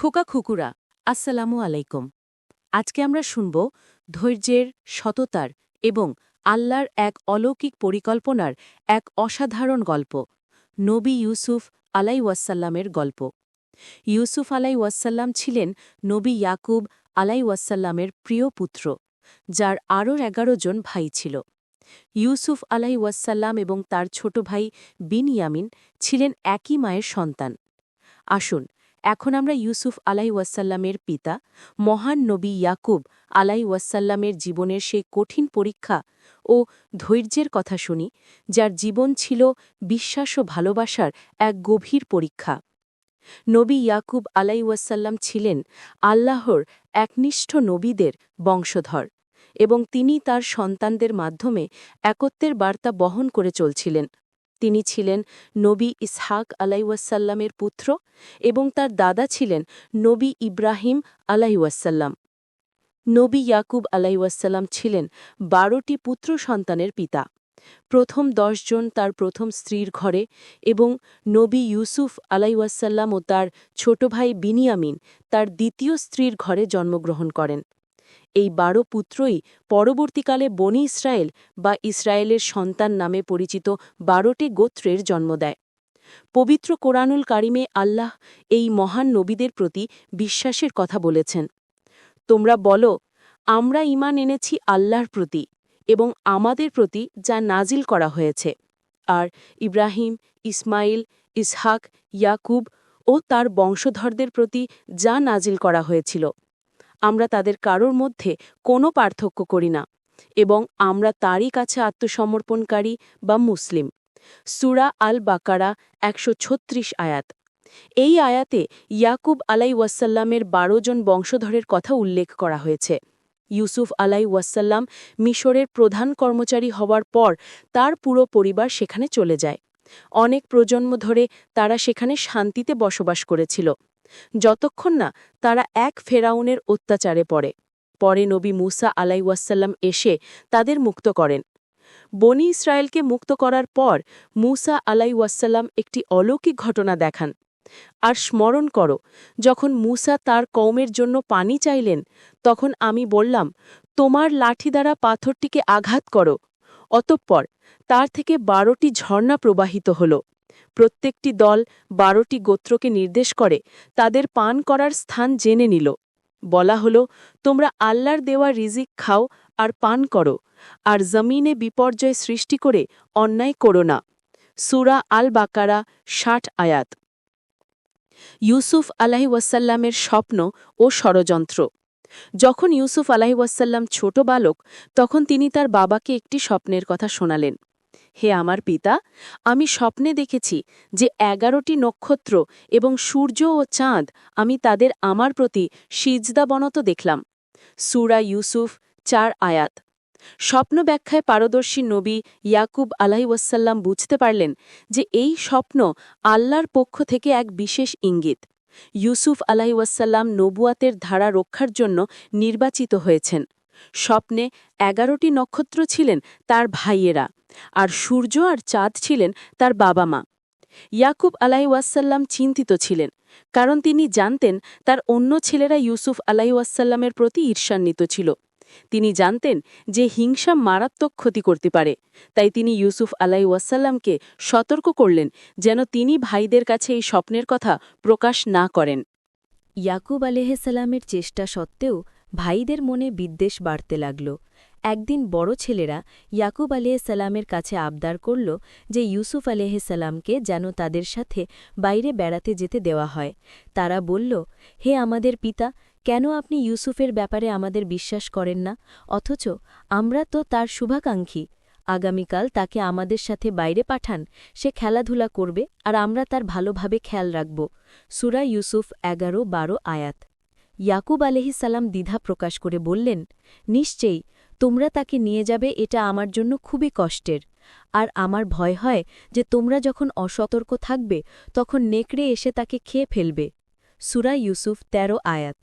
খোকা খুকুরা, আসসালামু আলাইকুম। আজকে আমরা শুনব ধৈর্যের সততার এবং আল্লাহর এক অলৌকিক পরিকল্পনার এক অসাধারণ গল্প, নবী ইউসুফ আলাই ওয়াসাল্লামের গল্প। ইউসুফ আলাই ওয়াসাল্লাম ছিলেন নবী ইয়াকুব আলাই ওয়াসাল্লামের প্রিয় পুত্র, যার আরও এগারো জন ভাই ছিল। ইউসুফ আলাই ওয়াসাল্লাম এবং তার ছোট ভাই বিন ইয়ামিন ছিলেন একই মায়ের সন্তান। আসুন এখন আমরা ইউসুফ আলাই ওয়াসাল্লামের পিতা, মহান নবী ইয়াকুব আলাই ওয়াসাল্লামের জীবনের সেই কঠিন পরীক্ষা ও ধৈর্যের কথা শুনি, যার জীবন ছিল বিশ্বাস ও ভালোবাসার এক গভীর পরীক্ষা। নবী ইয়াকুব আলাই ওয়াসাল্লাম ছিলেন আল্লাহর একনিষ্ঠ নবীদের বংশধর এবং তিনি তার সন্তানদের মাধ্যমে একত্বের বার্তা বহন করে চলছিলেন। তিনি ছিলেন নবী ইসহাক আলাইওয়াসাল্লামের পুত্র এবং তার দাদা ছিলেন নবী ইব্রাহিম আলাইওয়াসাল্লাম। নবী ইয়াকুব আলাইওয়াসাল্লাম ছিলেন বারোটি পুত্র সন্তানের পিতা। প্রথম জন তার প্রথম স্ত্রীর ঘরে এবং নবী ইউসুফ আলাইওয়াসাল্লাম ও তার ছোট ভাই বিনিয়ামিন তার দ্বিতীয় স্ত্রীর ঘরে জন্মগ্রহণ করেন। এই বারো পুত্রই পরবর্তীকালে বনি ইসরায়েল বা ইসরায়েলের সন্তান নামে পরিচিত বারোটি গোত্রের জন্ম দেয়। পবিত্র কোরআনুল কারিমে আল্লাহ এই মহান নবীদের প্রতি বিশ্বাসের কথা বলেছেন। তোমরা বলো, আমরা ইমান এনেছি আল্লাহর প্রতি এবং আমাদের প্রতি যা নাজিল করা হয়েছে। আর ইব্রাহিম, ইসমাইল, ইসহাক, ইয়াকুব ও তার বংশধরদের প্রতি যা নাজিল করা হয়েছিল। আমরা তাদের কারোর মধ্যে কোনো পার্থক্য করি না, এবং আমরা তারই কাছে আত্মসমর্পণকারী বা মুসলিম। সুরা আল বাকারা একশো ছত্রিশ আয়াত। এই আয়াতে ইয়াকুব আলাই ওয়াসাল্লামের বারো জন বংশধরের কথা উল্লেখ করা হয়েছে। ইউসুফ আলাই ওয়াসাল্লাম মিশরের প্রধান কর্মচারী হওয়ার পর তার পুরো পরিবার সেখানে চলে যায়। অনেক প্রজন্ম ধরে তারা সেখানে শান্তিতে বসবাস করেছিল। যতক্ষণ না তারা এক ফেরাউনের অত্যাচারে পড়ে। পরে নবী মুসা আলাইওয়াসাল্লাম এসে তাদের মুক্ত করেন। বনি ইসরায়েলকে মুক্ত করার পর মুসা আলাইওয়াসাল্লাম একটি অলৌকিক ঘটনা দেখান। আর স্মরণ করো, যখন মুসা তার কৌমের জন্য পানি চাইলেন, তখন আমি বললাম, তোমার লাঠি দ্বারা পাথরটিকে আঘাত করো। অতঃপর তার থেকে বারোটি ঝর্ণা প্রবাহিত হল। প্রত্যেকটি দল বারোটি গোত্রকে নির্দেশ করে, তাদের পান করার স্থান জেনে নিল। বলা হল, তোমরা আল্লাহর দেওয়া রিজিক খাও আর পান করো, আর জমিনে বিপর্যয় সৃষ্টি করে অন্যায় করো না। সুরা আল বাকারা ষাট আয়াত। ইউসুফ আলাহি ওয়াসাল্লামের স্বপ্ন ও ষড়যন্ত্র। যখন ইউসুফ আলাহি ওয়াসাল্লাম ছোট বালক, তখন তিনি তার বাবাকে একটি স্বপ্নের কথা শোনালেন। হে আমার পিতা, আমি স্বপ্নে দেখেছি যে এগারোটি নক্ষত্র এবং সূর্য ও চাঁদ আমি তাদের আমার প্রতি সিজদাবনত দেখলাম। সুরা ইউসুফ, চার আয়াত। স্বপ্ন ব্যাখ্যায় পারদর্শী নবী ইয়াকুব আলাহিউসাল্লাম বুঝতে পারলেন যে এই স্বপ্ন আল্লাহর পক্ষ থেকে এক বিশেষ ইঙ্গিত। ইউসুফ আলাহিউসাল্লাম নবুয়াতের ধারা রক্ষার জন্য নির্বাচিত হয়েছেন। স্বপ্নে এগারোটি নক্ষত্র ছিলেন তার ভাইয়েরা, আর সূর্য আর চাঁদ ছিলেন তার বাবা মা। ইয়াকুব আলাইওয়াসাল্লাম চিন্তিত ছিলেন, কারণ তিনি জানতেন তার অন্য ছেলেরা ইউসুফ আলাইওয়াসাল্লামের প্রতি ঈর্ষান্বিত ছিল। তিনি জানতেন যে হিংসা মারাত্মক ক্ষতি করতে পারে, তাই তিনি ইউসুফ আলাই ওয়াসাল্লামকে সতর্ক করলেন যেন তিনি ভাইদের কাছে এই স্বপ্নের কথা প্রকাশ না করেন। ইয়াকুব আলেহসালামের চেষ্টা সত্ত্বেও ভাইদের মনে বিদ্বেষ বাড়তে লাগল। একদিন বড় ছেলেরা ইয়াকুব আলিয়াসাল্লামের কাছে আবদার করল যে ইউসুফ আলিহাসাল্লামকে যেন তাদের সাথে বাইরে বেড়াতে যেতে দেওয়া হয়। তারা বলল, হে আমাদের পিতা, কেন আপনি ইউসুফের ব্যাপারে আমাদের বিশ্বাস করেন না? অথচ আমরা তো তার শুভাকাঙ্ক্ষী। আগামীকাল তাকে আমাদের সাথে বাইরে পাঠান, সে খেলাধুলা করবে আর আমরা তার ভালোভাবে খেয়াল রাখব। সুরা ইউসুফ এগারো বারো আয়াত। ইয়াকুব আলহিসাল্লাম দ্বিধা প্রকাশ করে বললেন, নিশ্চয়ই, তোমরা তাকে নিয়ে যাবে, এটা আমার জন্য খুবই কষ্টের। আর আমার ভয় হয় যে তোমরা যখন অসতর্ক থাকবে, তখন নেকড়ে এসে তাকে খেয়ে ফেলবে। সুরা ইউসুফ ১৩ আয়াত।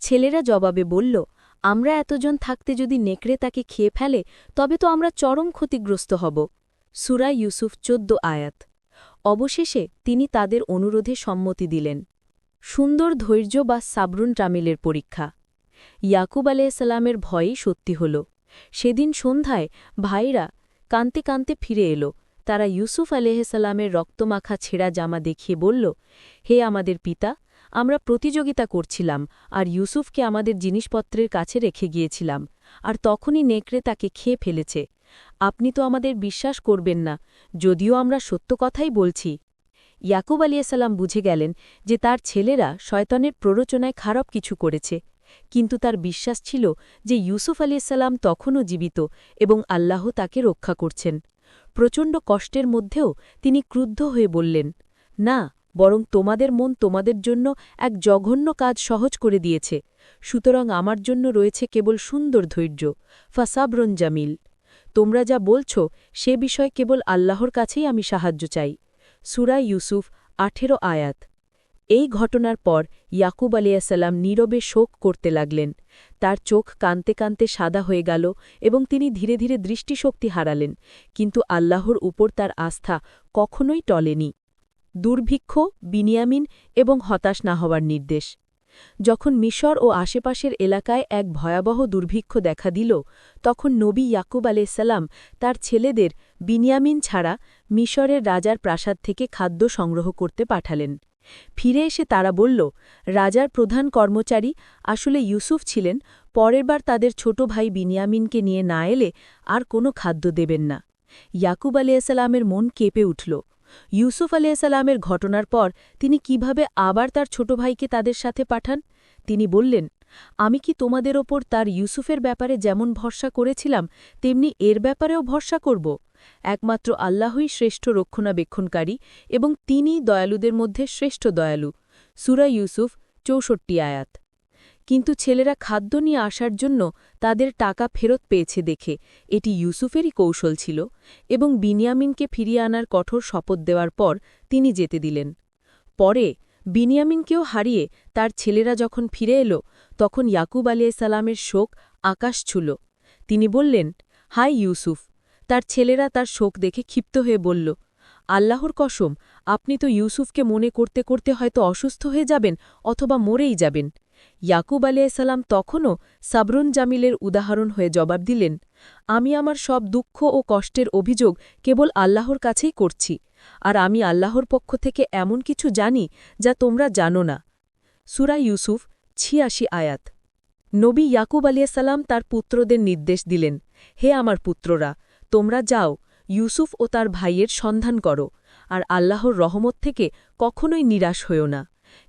ছেলেরা জবাবে বলল, আমরা এতজন থাকতে যদি নেকড়ে তাকে খেয়ে ফেলে, তবে তো আমরা চরম ক্ষতিগ্রস্ত হব। সুরা ইউসুফ, চোদ্দ আয়াত। অবশেষে তিনি তাদের অনুরোধে সম্মতি দিলেন। সুন্দর ধৈর্য বা সাবরুন টামিলের পরীক্ষা। ইয়াকুব আলাইসাল্লামের ভয়ই সত্যি হল। সেদিন সন্ধ্যায় ভাইরা কানতে কানতে ফিরে এলো। তারা ইউসুফ আলাইসাল্লামের রক্তমাখা ছেঁড়া জামা দেখিয়ে বলল, হে আমাদের পিতা, আমরা প্রতিযোগিতা করছিলাম আর ইউসুফকে আমাদের জিনিসপত্রের কাছে রেখে গিয়েছিলাম আর তখনই নেকড়ে তাকে খেয়ে ফেলেছে। আপনি তো আমাদের বিশ্বাস করবেন না, যদিও আমরা সত্য কথাই বলছি। ইয়াকুব আলিয়াসাল্লাম বুঝে গেলেন যে তার ছেলেরা শয়তানের প্ররোচনায় খারাপ কিছু করেছে। কিন্তু তার বিশ্বাস ছিল যে ইউসুফ আলিয়াসাল্লাম তখনও জীবিত এবং আল্লাহ তাকে রক্ষা করছেন। প্রচণ্ড কষ্টের মধ্যেও তিনি ক্রুদ্ধ হয়ে বললেন, না, বরং তোমাদের মন তোমাদের জন্য এক জঘন্য কাজ সহজ করে দিয়েছে। সুতরাং আমার জন্য রয়েছে কেবল সুন্দর ধৈর্য, ফাসাবরন জামিল। তোমরা যা বলছ সে বিষয় কেবল আল্লাহর কাছেই আমি সাহায্য চাই। সুরা ইউসুফ, আঠেরো আয়াত। এই ঘটনার পর ইয়াকুব আলিয়াসাল্লাম নীরবে শোক করতে লাগলেন। তার চোখ কানতে কানতে সাদা হয়ে গেল এবং তিনি ধীরে ধীরে দৃষ্টিশক্তি হারালেন, কিন্তু আল্লাহর উপর তার আস্থা কখনোই টলেনি। দুর্ভিক্ষ, বিনিয়ামিন এবং হতাশ না হওয়ার নির্দেশ। যখন মিশর ও আশেপাশের এলাকায় এক ভয়াবহ দুর্ভিক্ষ দেখা দিল, তখন নবী ইয়াকুব আলাইসাল্লাম তার ছেলেদের বিনিয়ামিন ছাড়া মিশরের রাজার প্রাসাদ থেকে খাদ্য সংগ্রহ করতে পাঠালেন। ফিরে এসে তারা বলল, রাজার প্রধান কর্মচারী আসলে ইউসুফ ছিলেন পরেরবার তাদের ছোট ভাই বিনিয়ামিনকে নিয়ে না এলে আর কোনো খাদ্য দেবেন না। ইয়াকুব আলিয়াসাল্লামের মন কেঁপে উঠল। ইউসুফ আলিয়াসাল্লামের ঘটনার পর তিনি কীভাবে আবার তার ছোট ভাইকে তাদের সাথে পাঠান? তিনি বললেন, আমি কি তোমাদের ওপর তার ইউসুফের ব্যাপারে যেমন ভরসা করেছিলাম, তেমনি এর ব্যাপারেও ভরসা করব। একমাত্র আল্লাহই শ্রেষ্ঠ রক্ষণাবেক্ষণকারী এবং তিনি দয়ালুদের মধ্যে শ্রেষ্ঠ দয়ালু। সুরা ইউসুফ, চৌষট্টি আয়াত। কিন্তু ছেলেরা খাদ্য নিয়ে আসার জন্য তাদের টাকা ফেরত পেয়েছে দেখে। এটি ইউসুফেরই কৌশল ছিল এবং বিনিয়ামিনকে ফিরিয়ে আনার কঠোর শপথ দেওয়ার পর তিনি যেতে দিলেন। পরে বিনিয়ামিনকেও হারিয়ে তার ছেলেরা যখন ফিরে এলো, তখন ইয়াকুব আলিয়াসালামের শোক আকাশ ছুল। তিনি বললেন হাই ইউসুফ! তার ছেলেরা তার শোক দেখে ক্ষিপ্ত হয়ে বলল, আল্লাহর কসম, আপনি তো ইউসুফকে মনে করতে করতে হয়তো অসুস্থ হয়ে যাবেন অথবা মরেই যাবেন। ইয়াকুব আলিয়াসাল্লাম তখনও সাবরুন জামিলের উদাহরণ হয়ে জবাব দিলেন, আমি আমার সব দুঃখ ও কষ্টের অভিযোগ কেবল আল্লাহর কাছেই করছি, আর আমি আল্লাহর পক্ষ থেকে এমন কিছু জানি যা তোমরা জানো না। সুরা ইউসুফ, ছিয়াশি আয়াত। নবী ইয়াকুব আলিয়াসাল্লাম তার পুত্রদের নির্দেশ দিলেন, হে আমার পুত্ররা, তোমরা যাও, ইউসুফ ও তার ভাইয়ের সন্ধান করো, আর আল্লাহর রহমত থেকে কখনোই নিরাশ হইও না।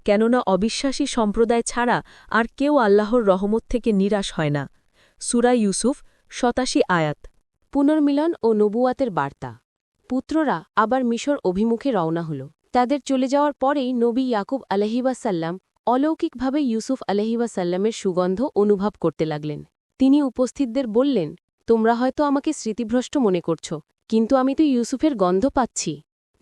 কেননা অবিশ্বাসী সম্প্রদায় ছাড়া আর কেউ আল্লাহর রহমত থেকে নিরাশ হয় না। সুরা ইউসুফ শতাশি আয়াত। পুনর্মিলন ও নবুয়াতের বার্তা। পুত্ররা আবার মিশর অভিমুখে রওনা হল। তাদের চলে যাওয়ার পরেই নবী ইয়াকুব আলহিবাসাল্লাম অলৌকিকভাবে ইউসুফ আলহিবাসাল্লামের সুগন্ধ অনুভব করতে লাগলেন। তিনি উপস্থিতদের বললেন, তোমরা হয়তো আমাকে স্মৃতিভ্রষ্ট মনে করছ, কিন্তু আমি তো ইউসুফের গন্ধ পাচ্ছি।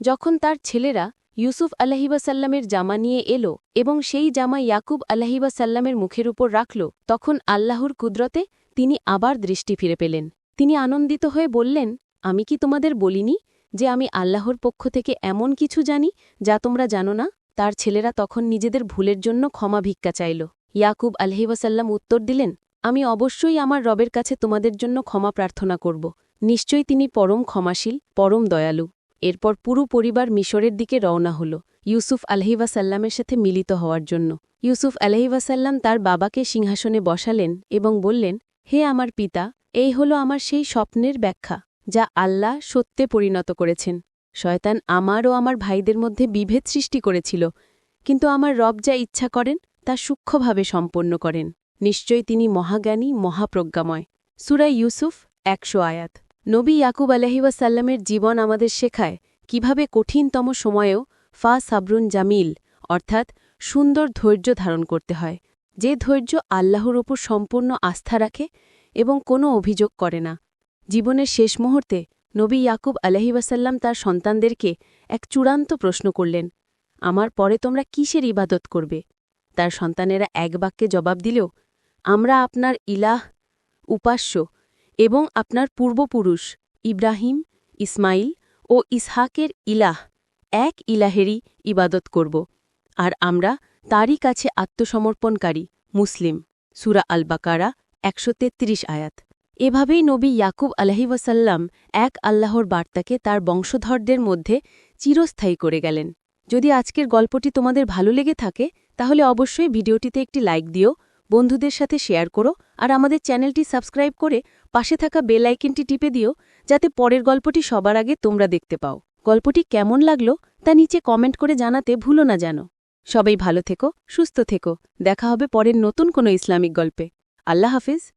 যখন তার ছেলেরা ইউসুফ আল্লাহিবাসাল্লামের জামা নিয়ে এলো এবং সেই জামা ইয়াকুব আল্লাহিবাসাল্লামের মুখের উপর রাখল। তখন আল্লাহর কুদরতে তিনি আবার দৃষ্টি ফিরে পেলেন। তিনি আনন্দিত হয়ে বললেন, আমি কি তোমাদের বলিনি যে আমি আল্লাহর পক্ষ থেকে এমন কিছু জানি যা তোমরা জানো না? তার ছেলেরা তখন নিজেদের ভুলের জন্য ক্ষমা ভিক্ষা চাইল। ইয়াকুব আলহিবাসাল্লাম উত্তর দিলেন, আমি অবশ্যই আমার রবের কাছে তোমাদের জন্য ক্ষমা প্রার্থনা করব। নিশ্চয়ই তিনি পরম ক্ষমাশীল, পরম দয়ালু। এরপর পুরো পরিবার মিশরের দিকে রওনা হল ইউসুফ আলহিবাসাল্লামের সাথে মিলিত হওয়ার জন্য। ইউসুফ আলহিবাসাল্লাম তার বাবাকে সিংহাসনে বসালেন এবং বললেন, হে আমার পিতা, এই হল আমার সেই স্বপ্নের ব্যাখ্যা, যা আল্লাহ সত্যে পরিণত করেছেন। শয়তান আমার ও আমার ভাইদের মধ্যে বিভেদ সৃষ্টি করেছিল, কিন্তু আমার রব যা ইচ্ছা করেন, তা সূক্ষ্মভাবে সম্পন্ন করেন। নিশ্চয় তিনি মহাজ্ঞানী, মহাপ্রজ্ঞাময়। সুরাই ইউসুফ একশো আয়াত। নবী ইয়াকুব আলহিবাসাল্লামের জীবন আমাদের শেখায় কীভাবে কঠিনতম সময়েও ফা সাবরুন জামিল, অর্থাৎ সুন্দর ধৈর্য ধারণ করতে হয়, যে ধৈর্য আল্লাহর ওপর সম্পূর্ণ আস্থা রাখে এবং কোনো অভিযোগ করে না। জীবনের শেষ মুহূর্তে নবী ইয়াকুব আলহিবাসাল্লাম তার সন্তানদেরকে এক চূড়ান্ত প্রশ্ন করলেন, আমার পরে তোমরা কিসের ইবাদত করবে? তার সন্তানেরা এক বাক্যে জবাব দিলেও, আমরা আপনার ইলাহ, উপাস্য এবং আপনার পূর্বপুরুষ, ইব্রাহিম, ইসমাইল ও ইসহাকের ইলাহ, এক ইলাহেরই ইবাদত করব। আর আমরা তারই কাছে আত্মসমর্পণকারী, মুসলিম। সুরা আল বাকারা একশো তেত্রিশ আয়াত। এভাবেই নবী ইয়াকুব আলহিবাসাল্লাম এক আল্লাহর বার্তাকে তার বংশধরদের মধ্যে চিরস্থায়ী করে গেলেন। যদি আজকের গল্পটি তোমাদের ভালো লেগে থাকে, তাহলে অবশ্যই ভিডিওটিতে একটি লাইক দিও বন্ধুদের সাথে শেয়ার করো আর আমাদের চ্যানেলটি সাবস্ক্রাইব করে পাশে থাকা বেল আইকনটি টিপে দিও যাতে পরের গল্পটি সবার আগে তোমরা দেখতে পাও। গল্পটি কেমন লাগল তা নিচে কমেন্ট করে জানাতে ভুলো না জানো সবাই ভালো থেকো, সুস্থ থেকো। দেখা হবে পরের নতুন কোনো ইসলামিক গল্পে। আল্লাহ হাফিজ।